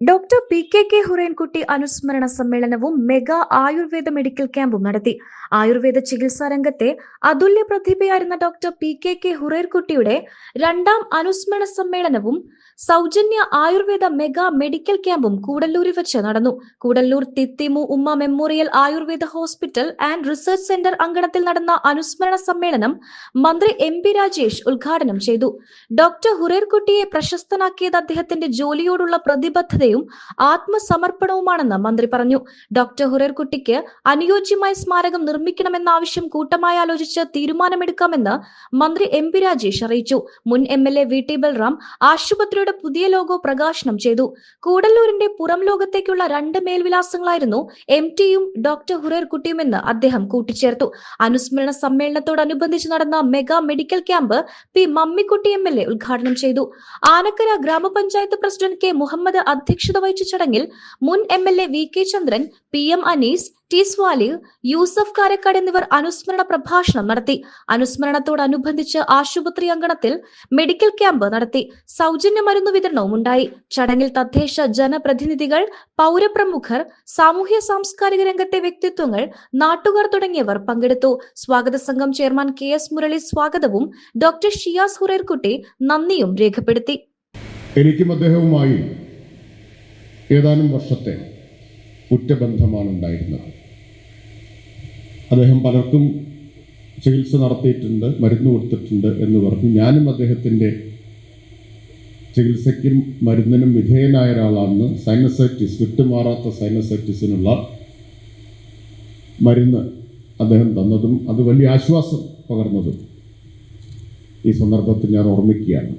Doctor P K K Hurainkutty അനുസ്മരണ സമ്മേളനവും mega Ayurveda medical ക്യാമ്പും നടത്തി. ആയുർവേദ ചികിത്സാ രംഗത്തെ അതുല്യ പ്രതിഭയായിരുന്ന ഡോക്ടർ പി കെ കെ ഹുറേൻകുട്ടിയുടെ രണ്ടാം അനുസ്മരണ സമ്മേളനവും സൗജന്യ ആയുർവേദ മെഗാ മെഡിക്കൽ ക്യാമ്പും കൂടല്ലൂരിൽ വെച്ച് നടന്നു. Koodallur Thithimu Umma memorial ayurveda hospital and research centre അങ്കണത്തിൽ നടന്ന അനുസ്മരണ സമ്മേളനം മന്ത്രി എം പി രാജേഷ് ഉദ്ഘാടനം ചെയ്തു. ഡോക്ടർ ഹുറേർകുട്ടിയെ പ്രശസ്തനാക്കിയത് അദ്ദേഹത്തിന്റെ ജോലിയോടുള്ള പ്രതിബദ്ധതയും ആത്മസമർപ്പണവുമാണെന്ന് മന്ത്രി പറഞ്ഞു. ഡോക്ടർ ഹുറേർകുട്ടിക്ക് അനുയോജ്യമായ സ്മാരകം നിർമ്മിക്കണമെന്ന ആവശ്യം കൂട്ടമായി ആലോചിച്ച് തീരുമാനമെടുക്കാമെന്ന് മന്ത്രി എം പി രാജേഷ് അറിയിച്ചു. മുൻ M L A V T Balram ആശുപത്രിയുടെ പുതിയ ലോഗോ പ്രകാശനം ചെയ്തു. കൂടല്ലൂരിന്റെ പുറം ലോകത്തേക്കുള്ള രണ്ട് മേൽവിലാസങ്ങളായിരുന്നു എം ടിയും ഡോക്ടർ ഹുറേർകുട്ടിയുമെന്ന് അദ്ദേഹം കൂട്ടിച്ചേർത്തു. അനുസ്മരണ സമ്മേളനത്തോടനുബന്ധിച്ച് നടന്ന mega medical camp P Mammikutty M L A ഉദ്ഘാടനം ചെയ്തു. ആനക്കര ഗ്രാമപഞ്ചായത്ത് പ്രസിഡന്റ് കെ മുഹമ്മദ് അധ്യക്ഷത വഹിച്ച ചടങ്ങിൽ മുൻ M L A V K Chandran P M Anees T Swalih Yusuf Karakkad എന്നിവർ അനുസ്മരണ പ്രഭാഷണം നടത്തി. അനുസ്മരണത്തോടനുബന്ധിച്ച് ആശുപത്രി അങ്കണത്തിൽ മെഡിക്കൽ ക്യാമ്പ് നടത്തി. സൗജന്യ മരുന്ന് വിതരണവും ഉണ്ടായി. ചടങ്ങിൽ തദ്ദേശ ജനപ്രതിനിധികൾ പൗരപ്രമുഖർ സാമൂഹ്യ സാംസ്കാരിക രംഗത്തെ വ്യക്തിത്വങ്ങൾ നാട്ടുകാർ തുടങ്ങിയവർ പങ്കെടുത്തു. സ്വാഗത സംഘം ചെയർമാൻ കെ എസ് മുരളി സ്വാഗതവും ഡോക്ടർ ഷിയാസ് ഹുറേർകുട്ടി നന്ദിയും രേഖപ്പെടുത്തി. എനിക്കും അദ്ദേഹവുമായി ഏതാനും വർഷത്തെ ഉറ്റബന്ധമാണ് ഉണ്ടായിരുന്നത് അദ്ദേഹം പലർക്കും ചികിത്സ നടത്തിയിട്ടുണ്ട് മരുന്ന് കൊടുത്തിട്ടുണ്ട് എന്ന് പറഞ്ഞു. ഞാനും അദ്ദേഹത്തിന്റെ ചികിത്സയ്ക്കും മരുന്നിനും വിധേയനായ ഒരാളാണ് സൈനസൈറ്റിസ് വിട്ടുമാറാത്ത സൈനസൈറ്റിസിനുള്ള മരുന്ന് അദ്ദേഹം തന്നതും അത് വലിയ ആശ്വാസം പകർന്നതും ഈ സന്ദർഭത്തിൽ ഞാൻ ഓർമ്മിക്കുകയാണ്.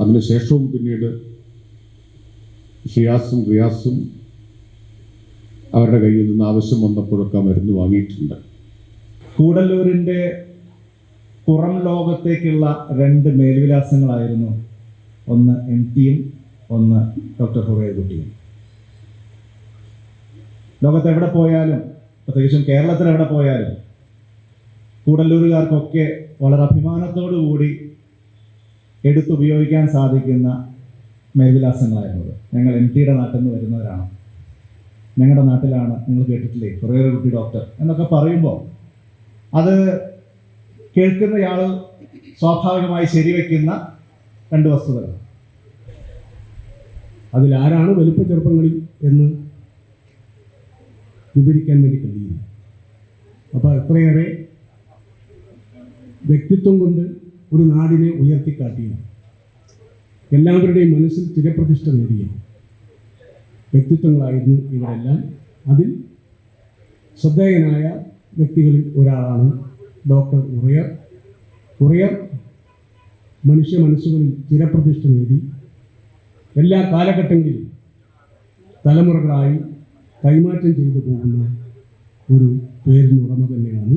അതിനുശേഷവും പിന്നീട് ഷിയാസും റിയാസും അവരുടെ കയ്യിൽ നിന്ന് ആവശ്യം വന്നപ്പോഴൊക്കെ മരുന്ന് വാങ്ങിയിട്ടുണ്ട്. കൂടല്ലൂരിന്റെ പുറം ലോകത്തേക്കുള്ള രണ്ട് മേൽവിലാസങ്ങളായിരുന്നു ഒന്ന് എം ടിയും ഒന്ന് ഡോക്ടർ ഹുറേകുട്ടിയും ലോകത്ത് എവിടെ പോയാലും പ്രത്യേകിച്ചും കേരളത്തിൽ എവിടെ പോയാലും കൂടല്ലൂരുകാർക്കൊക്കെ വളരെ അഭിമാനത്തോടു കൂടി എടുത്തുപയോഗിക്കാൻ സാധിക്കുന്ന മേൽവിലാസങ്ങളായിരുന്നത് ഞങ്ങൾ എം ടിയുടെ നാട്ടിൽ നിന്ന് വരുന്നവരാണ്. ഞങ്ങളുടെ നാട്ടിലാണ് നിങ്ങൾ കേട്ടിട്ടില്ലേ? കുറേ കുട്ടി ഡോക്ടർ എന്നൊക്കെ പറയുമ്പോൾ അത് കേൾക്കുന്നയാൾ സ്വാഭാവികമായി ശരിവെക്കുന്ന രണ്ട് വസ്തുതകൾ അതിലാരാണ് വലുപ്പ ചെറുപ്പങ്ങളിൽ എന്ന് വിവരിക്കാൻ വേണ്ടി കഴിയില്ല. അപ്പോൾ എത്രയേറെ വ്യക്തിത്വം കൊണ്ട് ഒരു നാടിനെ ഉയർത്തിക്കാട്ടിയ എല്ലാവരുടെയും മനസ്സിൽ ചിരപ്രതിഷ്ഠ നേടിയ വ്യക്തിത്വങ്ങളായിരുന്നു ഇവരെല്ലാം. അതിൽ ശ്രദ്ധേയനായ വ്യക്തികളിൽ ഒരാളാണ് ഡോക്ടർ ഉറയർ. ഉറയർ മനുഷ്യ മനസ്സുകളിൽ ചിരപ്രതിഷ്ഠ നേടി. എല്ലാ കാലഘട്ടങ്ങളിലും തലമുറകളായി കൈമാറ്റം ചെയ്തു പോകുന്ന ഒരു പേരിനുടമ തന്നെയാണ്